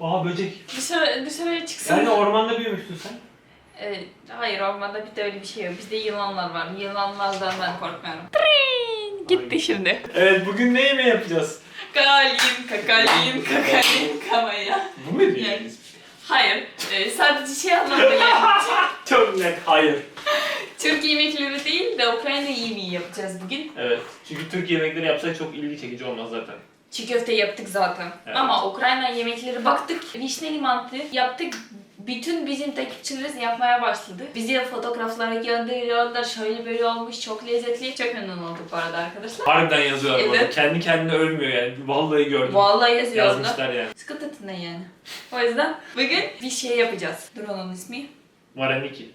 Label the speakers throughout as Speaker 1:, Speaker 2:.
Speaker 1: Aa böcek.
Speaker 2: Dışarı, dışarıya çıksın.
Speaker 1: Yani ormanda büyümüşsün sen.
Speaker 2: Ee, hayır ormanda bir de öyle bir şey yok. Bizde yılanlar var. Yılanlardan ben korkmuyorum. Tring! Gitti şimdi.
Speaker 1: Evet bugün ne yemeği yapacağız?
Speaker 2: Kalim, kakalim, kakalim, kamaya.
Speaker 1: Bu mu diyor?
Speaker 2: Yani. Hayır. e, sadece şey anlamda yani.
Speaker 1: Çok net hayır.
Speaker 2: Türk yemekleri değil de Ukrayna yemeği yapacağız bugün.
Speaker 1: Evet. Çünkü Türk yemekleri yapsak çok ilgi çekici olmaz zaten.
Speaker 2: Çiğ köfte yaptık zaten.
Speaker 1: Evet.
Speaker 2: Ama Ukrayna yemekleri baktık. Vişneli mantı yaptık. Bütün bizim takipçilerimiz yapmaya başladı. Bize fotoğrafları gönderiyorlar. Şöyle böyle olmuş. Çok lezzetli. Çok memnun olduk bu arada arkadaşlar.
Speaker 1: Harbiden yazıyorlar.
Speaker 2: Evet.
Speaker 1: Kendi kendine ölmüyor yani. Vallahi gördüm.
Speaker 2: Vallahi yazıyordu.
Speaker 1: Yazmışlar yani.
Speaker 2: Sıkıntı ne yani. O yüzden bugün bir şey yapacağız. Dur onun ismi.
Speaker 1: Varan 2.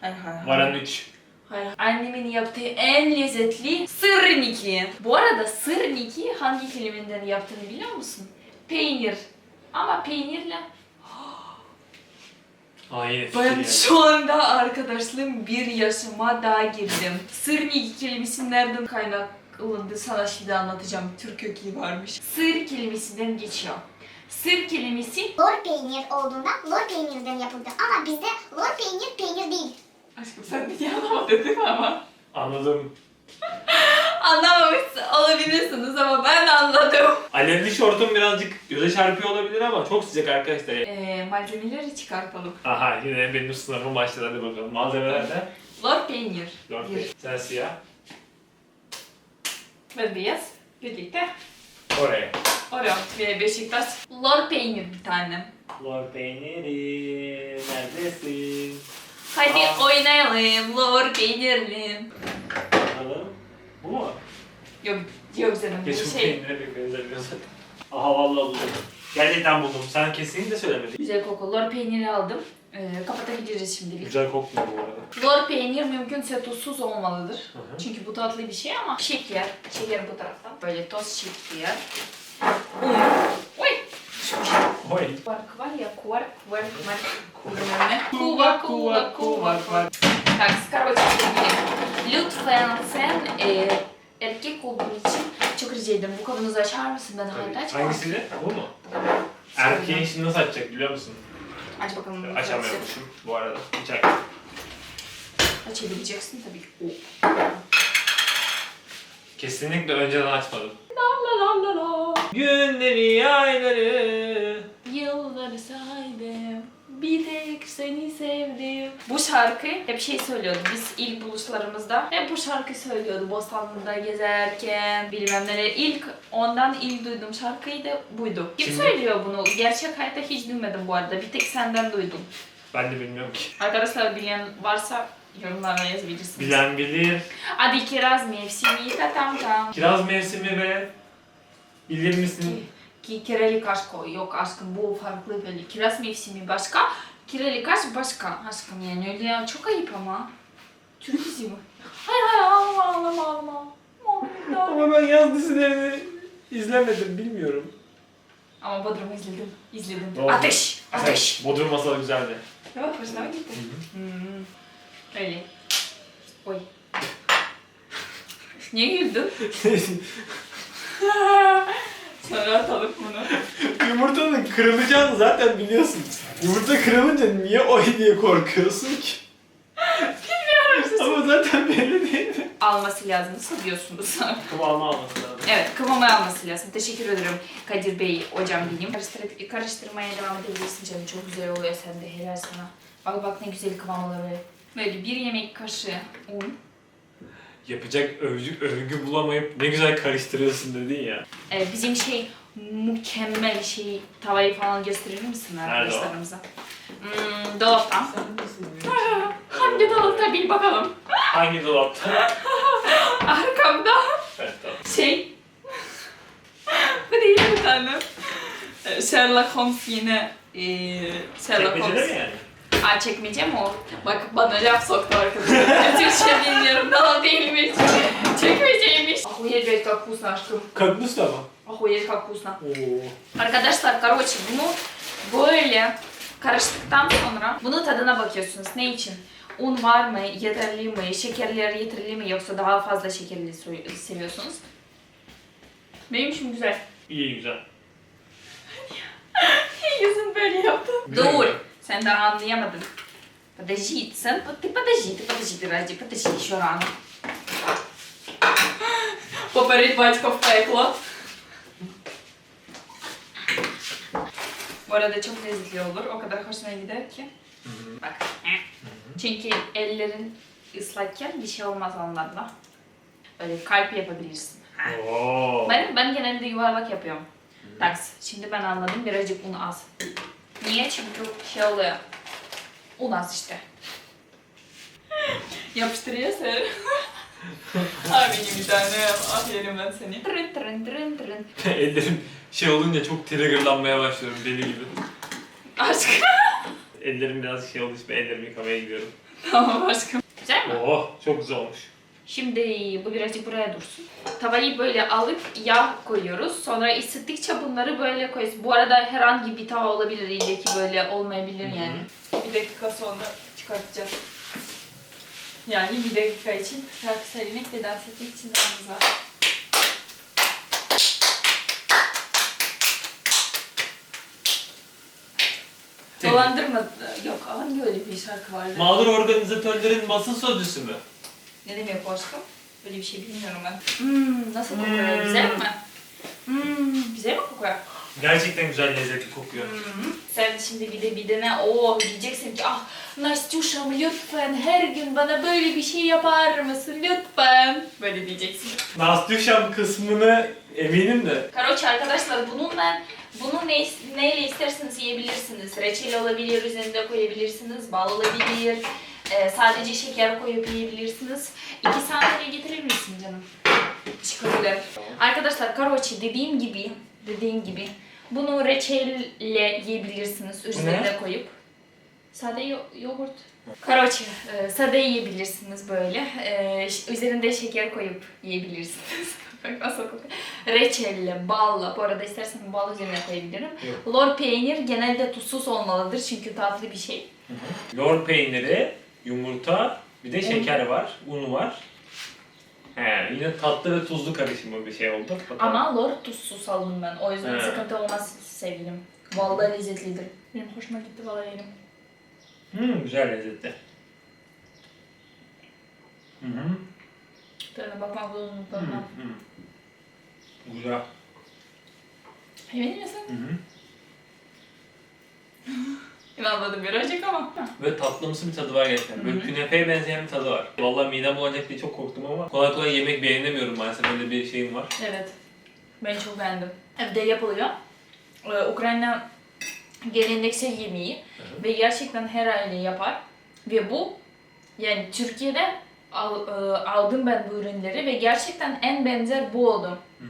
Speaker 2: Hayır hayır. hayır.
Speaker 1: Varan 3.
Speaker 2: Hayır. Annemin yaptığı en lezzetli sırniki. Bu arada sırniki hangi kelimeden yaptığını biliyor musun? Peynir. Ama peynirle
Speaker 1: fikir
Speaker 2: Ben
Speaker 1: yani.
Speaker 2: şu anda arkadaşlığım bir yaşıma daha girdim. Sırniki kelimesi nereden kaynaklandı sana şimdi anlatacağım. Türk kökeni varmış. Sır kelimesinden geçiyor. Sır kelimesi...
Speaker 3: Lor peynir olduğunda lor peynirden yapıldı. Ama bizde lor peynir peynir değil.
Speaker 2: Aşkım sen de anlamadın değil mi ama?
Speaker 1: Anladım.
Speaker 2: Anlamamış olabilirsiniz ama ben anladım.
Speaker 1: Alevli şortum birazcık göze çarpıyor olabilir ama çok sıcak arkadaşlar.
Speaker 2: Ee, malzemeleri çıkartalım.
Speaker 1: Aha yine benim sınavım başladı hadi bakalım. Malzemeler ne?
Speaker 2: Lor peynir. Bir.
Speaker 1: beş. Sen siyah.
Speaker 2: Ve beyaz. Birlikte.
Speaker 1: Oraya.
Speaker 2: Oraya ve Beşiktaş. Lor peynir bir tane.
Speaker 1: Lor peyniri neredesin?
Speaker 2: Hadi
Speaker 1: Aa.
Speaker 2: oynayalım lor peynirli.
Speaker 1: Bakalım. Bu mu?
Speaker 2: Yok, yok canım bu şey.
Speaker 1: peynire bir benzemiyor zaten. Aha vallahi buldum. Gerçekten buldum. Sen kesinlikle söylemedin.
Speaker 2: Güzel koku. Lor peyniri aldım. Ee, kapatabiliriz şimdilik.
Speaker 1: Güzel kokmuyor bu arada.
Speaker 2: Lor peynir mümkünse tuzsuz olmalıdır.
Speaker 1: Hı hı.
Speaker 2: Çünkü bu tatlı bir şey ama şeker. Şeker bu taraftan. Böyle toz şeker. Un. Oy! Düşmüş.
Speaker 1: Oy.
Speaker 2: Кварк var ya кварк, кварк, кварк, куварк. Кува, кува, кува, кварk. Так, короче, sevgili. Lütfen sen e, erkek olduğun için çok rica ederim. Bu kavanozu açar mısın? Ben hala açmam.
Speaker 1: Hangisi? Bu mu? Erkeğin şimdi nasıl açacak biliyor musun?
Speaker 2: Aç bakalım. bunu.
Speaker 1: Açamıyormuşum bu arada. Hiç aç.
Speaker 2: Açabileceksin tabii ki. Oh.
Speaker 1: Kesinlikle önceden açmadım.
Speaker 2: La la la la.
Speaker 1: Günleri, ayları.
Speaker 2: Yılları saydım. Bir tek seni sevdim. Bu şarkı hep şey söylüyordu. Biz ilk buluşlarımızda hep bu şarkı söylüyordu. Bostanlı'da gezerken bilmem neler. İlk ondan ilk duyduğum şarkıyı da buydu. Kim
Speaker 1: Şimdi-
Speaker 2: söylüyor bunu? Gerçek hayatta hiç duymadım bu arada. Bir tek senden duydum.
Speaker 1: Ben de bilmiyorum ki.
Speaker 2: Arkadaşlar bilen varsa yorumlara yazabilirsiniz.
Speaker 1: Bilen bilir.
Speaker 2: Hadi kiraz mevsimi ta tam tam.
Speaker 1: Kiraz mevsimi ve bilir misin?
Speaker 2: Ki kirelik aşk o. Yok aşkım bu farklı böyle. Kiraz mevsimi başka. Kirelik aşk başka. Aşkım yani öyle ya. Çok ayıp ama. Türk dizi mi? Hayır hayır ağlama ağlama ağlama.
Speaker 1: Ama ben yaz dizilerini izlemedim, bilmiyorum.
Speaker 2: Ama Bodrum'u izledim. İzledim.
Speaker 1: Oldu?
Speaker 2: Ateş. Ateş.
Speaker 1: Bodrum masalı güzeldi.
Speaker 2: Evet hoşuna mı gitti? Hmm. Öyle. Oy. Niye güldün? Sonra atalım bunu.
Speaker 1: Yumurtanın kırılacağını zaten biliyorsun. Yumurta kırılınca niye oy diye korkuyorsun ki? Bilmiyorum. Ama zaten belli değil mi?
Speaker 2: Alması lazım. Nasıl diyorsunuz?
Speaker 1: Kıvamı alması lazım.
Speaker 2: Evet, kıvamı alması lazım. Teşekkür ederim Kadir Bey, hocam benim. Karıştırıp, karıştırmaya devam edebilirsin canım. Çok güzel oluyor sen de. Helal sana. Bak bak ne güzel kıvam oluyor. Böyle bir yemek kaşığı un.
Speaker 1: Yapacak övgü, övgü bulamayıp ne güzel karıştırıyorsun dedin ya.
Speaker 2: Ee, bizim şey mükemmel şey tavayı falan gösterir misin
Speaker 1: Nerede
Speaker 2: arkadaşlarımıza? Hmm, dolapta. Hangi dolapta bil bakalım.
Speaker 1: Hangi dolapta?
Speaker 2: Arkamda
Speaker 1: evet tamam.
Speaker 2: şey. Bu değil bir tane. Sherlock Holmes yine ee, Sherlock
Speaker 1: Çekmecede
Speaker 2: Holmes.
Speaker 1: mi yani?
Speaker 2: Aa çekmeyeceğim o. Bak bana laf soktu arkadaşlar. Türkçe bilmiyorum. Daha değilmiş. Çekmeyeceğiymiş. Охуеть, как вкусно aşkım.
Speaker 1: Kakmus da mı?
Speaker 2: Охуеть, как вкусно.
Speaker 1: Oo.
Speaker 2: Arkadaşlar короче bunu böyle karıştıktan sonra bunun tadına bakıyorsunuz. Ne için? Un var mı? Yeterli mi? Şekerler yeterli mi? Yoksa daha fazla şekerli soy- seviyorsunuz? Benim için güzel.
Speaker 1: İyi güzel.
Speaker 2: Yüzün
Speaker 1: Güzel
Speaker 2: Dur.
Speaker 1: mi?
Speaker 2: Sen daha anlayamadın. Подожди, sen, ты подожди, ты подожди, подожди, подожди еще рано. Попередь батька в пекло. Bu arada çok lezzetli olur. O kadar hoşuna gider ki. Bak. Çünkü ellerin ıslakken bir şey olmaz onlarla. Böyle kalp yapabilirsin. Ha.
Speaker 1: Oo.
Speaker 2: Ben, ben genelde yuvarlak yapıyorum. Taks. Şimdi ben anladım. Birazcık un az. Niye? Çünkü şey oluyor. Un az işte. Yapıştırıyor sen. Ay benim bir tane aferin ben seni. Tırın tırın tırın tırın.
Speaker 1: Ellerim şey olunca çok triggerlanmaya başlıyorum deli gibi.
Speaker 2: Aşkım.
Speaker 1: Ellerim biraz şey oldu işte ellerimi yıkamaya gidiyorum.
Speaker 2: tamam aşkım. Güzel mi?
Speaker 1: Oh çok güzel olmuş.
Speaker 2: Şimdi bu birazcık buraya dursun. Tavayı böyle alıp yağ koyuyoruz. Sonra ısıttıkça bunları böyle koyuyoruz. Bu arada herhangi bir tava olabilir. İlle ki böyle olmayabilir yani. Bir dakika sonra çıkartacağız. Yani bir dakika için şarkı söylemek ve dans etmek için zamanımız var. Dolandırma. Yok hangi öyle bir şarkı vardı?
Speaker 1: Mağdur organizatörlerin basın sözcüsü mü?
Speaker 2: Ne demek o aşkım? Böyle bir şey bilmiyorum ben. Hmm, nasıl kokuyor?
Speaker 1: Hmm.
Speaker 2: Güzel mi? Hmm, güzel mi kokuyor?
Speaker 1: Gerçekten güzel lezzetli kokuyor.
Speaker 2: Hmm. Sen şimdi bir de bir de ne? Oo diyeceksin ki ah Nastyuşam lütfen her gün bana böyle bir şey yapar mısın lütfen? Böyle diyeceksin.
Speaker 1: Nastyuşam kısmını eminim de.
Speaker 2: Karoç arkadaşlar bununla bunu ne, neyle isterseniz yiyebilirsiniz. Reçel olabilir, üzerinde koyabilirsiniz, bal olabilir. Ee, sadece şeker koyup yiyebilirsiniz. İki sandalye getirir misin canım? Çıkabilir. Arkadaşlar karoçi dediğim gibi, dediğim gibi bunu reçelle yiyebilirsiniz üzerine koyup. Sade yo- yoğurt. Karoçi, e, sade yiyebilirsiniz böyle. E, üzerinde şeker koyup yiyebilirsiniz. Reçelle, balla. Bu arada istersen bal üzerine koyabilirim.
Speaker 1: Yok.
Speaker 2: Lor peynir genelde tuzsuz olmalıdır çünkü tatlı bir şey.
Speaker 1: Lor peyniri, yumurta, bir de
Speaker 2: Un.
Speaker 1: şeker var, un var. He, yine tatlı ve tuzlu karışımı bir şey oldu. Bakalım.
Speaker 2: Ama lor tuzsuz aldım ben. O yüzden
Speaker 1: He.
Speaker 2: sıkıntı olmaz sevgilim. Vallahi lezzetlidir. Benim hoşuma gitti vallahi yedim.
Speaker 1: Hmm, güzel lezzetli. Hı hı.
Speaker 2: Tadına bakmak zorunda
Speaker 1: Hı
Speaker 2: tadına.
Speaker 1: hı. Güzel.
Speaker 2: Emin misin?
Speaker 1: Hı hı.
Speaker 2: İnanmadım birazcık ama.
Speaker 1: Böyle tatlımsı bir tadı var gerçekten. Böyle
Speaker 2: Hı hı.
Speaker 1: künefeye benzeyen bir tadı var. Vallahi midem bulanacak diye çok korktum ama kolay kolay yemek beğenemiyorum maalesef. Böyle bir şeyim var.
Speaker 2: Evet. Ben çok beğendim. Evde yapılıyor. Ee, Ukrayna geleneksel yemeği ve gerçekten her aile yapar. Ve bu yani Türkiye'de al, e, aldım ben bu ürünleri ve gerçekten en benzer bu oldu.
Speaker 1: Hmm.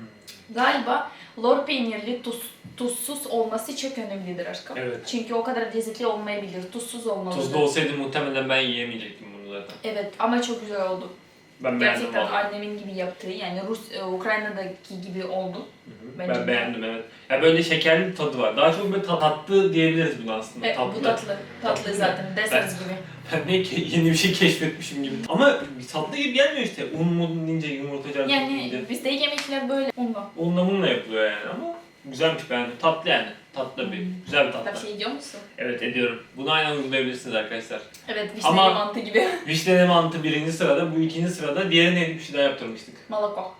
Speaker 2: Galiba lor peynirli tuz, tuzsuz olması çok önemlidir aşkım.
Speaker 1: Evet.
Speaker 2: Çünkü o kadar lezzetli olmayabilir. Tuzsuz olmalıdır.
Speaker 1: Tuzlu olsaydı muhtemelen ben yiyemeyecektim bunu zaten.
Speaker 2: Evet ama çok güzel oldu.
Speaker 1: Ben beğendim
Speaker 2: Gerçekten
Speaker 1: vallahi.
Speaker 2: annemin gibi yaptığı yani Rus e, Ukrayna'daki gibi oldu.
Speaker 1: Hı hı.
Speaker 2: Bence
Speaker 1: Ben
Speaker 2: de.
Speaker 1: beğendim evet. Ya böyle şekerli bir tadı var. Daha çok böyle ta- tatlı diyebiliriz buna aslında.
Speaker 2: Evet, bu tatlı. Tatlı zaten. Deseniz gibi.
Speaker 1: Ben ne ki yeni bir şey keşfetmişim gibi. Ama tatlı gibi gelmiyor işte. Un mu deyince yumurta cartı
Speaker 2: Yani
Speaker 1: deyince.
Speaker 2: bizde yemekler böyle unla.
Speaker 1: Unla munla yapılıyor yani ama güzelmiş beğendim. Tatlı yani. Tatlı bir, güzel bir tatlı.
Speaker 2: bir şey diyor musun?
Speaker 1: Evet ediyorum. Bunu aynen uygulayabilirsiniz arkadaşlar.
Speaker 2: Evet vişneli
Speaker 1: Ama-
Speaker 2: mantı gibi.
Speaker 1: Vişneli mantı birinci sırada, bu ikinci sırada. Diğeri neydi? Bir şey daha yaptırmıştık.
Speaker 2: Malako.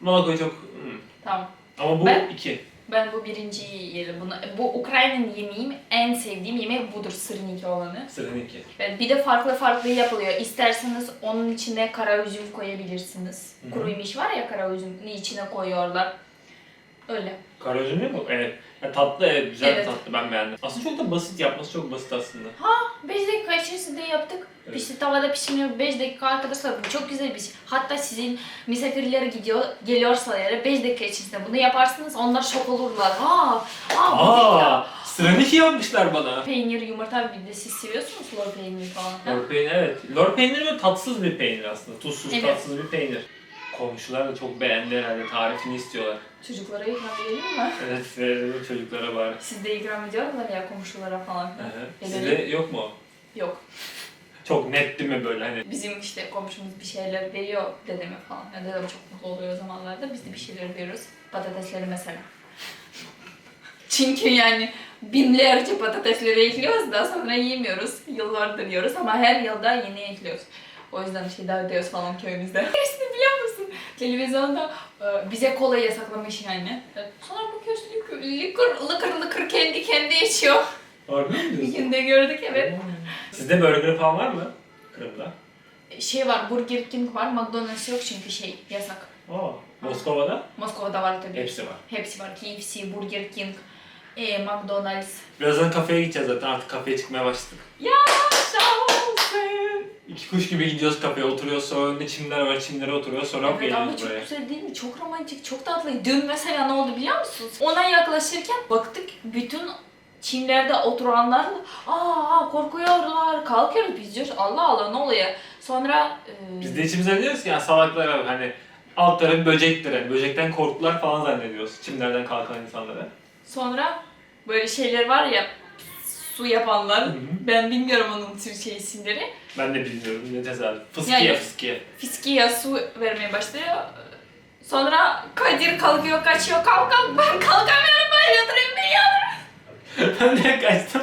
Speaker 1: Malakoy çok... hmm.
Speaker 2: Tamam.
Speaker 1: Ama bu
Speaker 2: Ben-
Speaker 1: iki.
Speaker 2: Ben bu birinciyi yerim. Bunu, bu Ukrayna'nın yemeğim. En sevdiğim yemek budur. Sırniki olanı.
Speaker 1: Sıranın iki.
Speaker 2: Evet, bir de farklı farklı yapılıyor. İsterseniz onun içine kara üzüm koyabilirsiniz.
Speaker 1: Hı hı.
Speaker 2: Kuru yemiş var ya kara üzüm içine koyuyorlar. Öyle.
Speaker 1: Kara üzüm mi bu? Evet. Ya tatlı evet, güzel
Speaker 2: Evet.
Speaker 1: tatlı ben beğendim. Aslında çok da basit yapması çok basit aslında.
Speaker 2: 5 dakika içerisinde yaptık.
Speaker 1: Evet.
Speaker 2: İşte tavada pişmiyor 5 dakika arkadaşlar bu çok güzel bir şey. Hatta sizin misafirler gidiyor, geliyorsa eğer 5 dakika içerisinde bunu yaparsınız onlar şok olurlar. Aa, aa bu.
Speaker 1: Aa, sıranın iki yapmışlar bana.
Speaker 2: Peynir, yumurta bir de siz seviyorsunuz lor peynir falan. ha?
Speaker 1: Lor peyniri evet. Lor peyniri böyle tatsız bir peynir aslında. Tuzsuz
Speaker 2: Evet.
Speaker 1: tatsız bir peynir. Komşular da çok beğendi herhalde. Tarifini istiyorlar.
Speaker 2: Çocuklara ikram edelim mi?
Speaker 1: Evet verelim çocuklara bari.
Speaker 2: Siz de ikram ediyorlar ya komşulara falan.
Speaker 1: Hı hı.
Speaker 2: Edelim.
Speaker 1: Sizde yok mu?
Speaker 2: Yok.
Speaker 1: Çok net değil mi böyle hani?
Speaker 2: Bizim işte komşumuz bir şeyler veriyor dedeme falan. Yani dedem çok mutlu oluyor o zamanlarda. Biz de bir şeyler veriyoruz. Patatesleri mesela. Çünkü yani binlerce patatesleri ekliyoruz da sonra yemiyoruz. Yıllardır yiyoruz ama her yılda yeni ekliyoruz. O yüzden şeyler ödüyoruz falan köyümüzde. Gerisini? Televizyonda e, bize kola yasaklamış yani. Sonra bakıyorsun lıkır lıkır lıkır, lıkır kendi kendi içiyor.
Speaker 1: Harbi mi
Speaker 2: Bir
Speaker 1: diyorsun?
Speaker 2: günde gördük evet.
Speaker 1: Sizde burger falan var mı? Kırım'da.
Speaker 2: Şey var Burger King var McDonald's yok çünkü şey yasak.
Speaker 1: Aa, Moskova'da
Speaker 2: Moskova'da var tabii.
Speaker 1: hepsi var.
Speaker 2: Hepsi var. KFC, Burger King, e, McDonald's.
Speaker 1: Birazdan kafeye gideceğiz zaten artık kafeye çıkmaya başladık.
Speaker 2: Yaşasın.
Speaker 1: İki kuş gibi gidiyoruz kafeye oturuyoruz sonra önünde çimler var çimlere oturuyoruz sonra
Speaker 2: Evet ama
Speaker 1: geliyoruz
Speaker 2: çok
Speaker 1: buraya.
Speaker 2: güzel değil mi? Çok romantik, çok tatlı. Dün mesela ne oldu biliyor musunuz? Ona yaklaşırken baktık bütün Çinlerde oturanlar aa korkuyorlar kalkıyoruz biz diyoruz Allah Allah ne oluyor sonra e,
Speaker 1: Biz de içimize diyoruz ki ya salaklar hani alt tarafı böcektir hani böcekten korktular falan zannediyoruz çimlerden kalkan insanlara.
Speaker 2: Sonra böyle şeyler var ya su yapanlar
Speaker 1: Hı hı.
Speaker 2: ben bilmiyorum onun Türkçe isimleri
Speaker 1: Ben de bilmiyorum ne tesadüf. Fıskiye
Speaker 2: Yani-
Speaker 1: fıskiye.
Speaker 2: fiskiye su vermeye başlıyor sonra Kadir kalkıyor kaçıyor kalk kalk ben kalkamıyorum ben yatırayım beni yatırayım
Speaker 1: ben de kaçtım.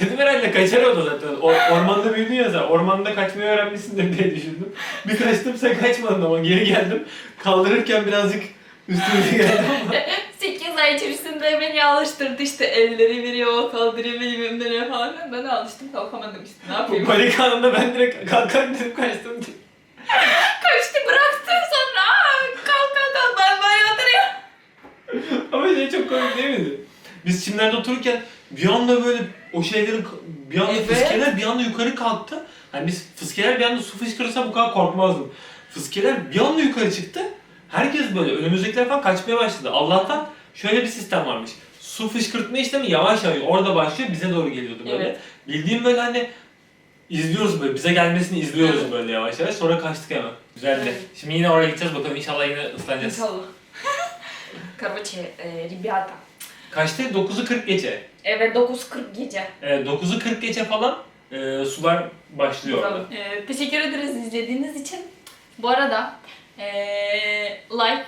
Speaker 1: Dedim herhalde kaçar o da zaten. O, ormanda büyüdün ya sen. Ormanda kaçmayı öğrenmişsindir diye düşündüm. Bir kaçtım sen kaçmadın ama geri geldim. Kaldırırken birazcık üstüme geldi ama.
Speaker 2: 8 ay içerisinde beni alıştırdı işte elleri veriyor, kaldırıyor bilmem ne falan. Ben alıştım kalkamadım işte ne
Speaker 1: Bu
Speaker 2: yapayım.
Speaker 1: panik anında ben direkt kalk kalk dedim kaçtım.
Speaker 2: Kaçtı bıraktı sonra "Aa, kalk kalk kalk ben ben yatırıyorum.
Speaker 1: Ama şey çok komik değil miydi? Biz çimlerde otururken bir anda böyle o şeylerin bir anda
Speaker 2: Evet.
Speaker 1: fıskeler bir anda yukarı kalktı. Hani biz fıskeler bir anda su fışkırırsa bu kadar korkmazdım. Fıskeler bir anda yukarı çıktı. Herkes böyle önümüzdekiler falan kaçmaya başladı. Allah'tan şöyle bir sistem varmış. Su fışkırtma işlemi yavaş yavaş orada başlıyor bize doğru geliyordu böyle.
Speaker 2: Evet.
Speaker 1: Bildiğim böyle hani izliyoruz böyle bize gelmesini izliyoruz
Speaker 2: Evet.
Speaker 1: böyle yavaş yavaş sonra kaçtık hemen. Güzeldi.
Speaker 2: Evet.
Speaker 1: Şimdi yine oraya gideceğiz bakalım inşallah yine ıslanacağız.
Speaker 2: İnşallah. Короче, e, rебята.
Speaker 1: Kaçta? 9'u 40 gece.
Speaker 2: Evet 9.40 gece.
Speaker 1: E, 9'u 40 geçe falan e, sular başlıyor orada.
Speaker 2: E, teşekkür ederiz izlediğiniz için. Bu arada e, like,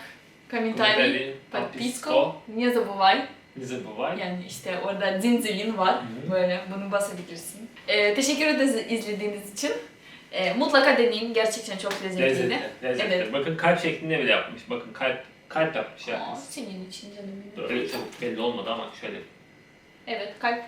Speaker 2: комментарий,
Speaker 1: Комментарий,
Speaker 2: подписку, не забывай.
Speaker 1: Не забывай.
Speaker 2: Yani işte orada zinzilin var.
Speaker 1: Hı.
Speaker 2: Böyle bunu basabilirsin. Ee, teşekkür ederiz izlediğiniz için. Ee, mutlaka deneyin. Gerçekten çok lezzetliydi.
Speaker 1: Lezzetli. Lezzetli.
Speaker 2: Evet.
Speaker 1: Bakın kalp şeklinde bile yapmış. Bakın kalp kalp yapmış ya.
Speaker 2: Aa, senin için canım benim.
Speaker 1: Öyle çok belli olmadı ama şöyle.
Speaker 2: Evet kalp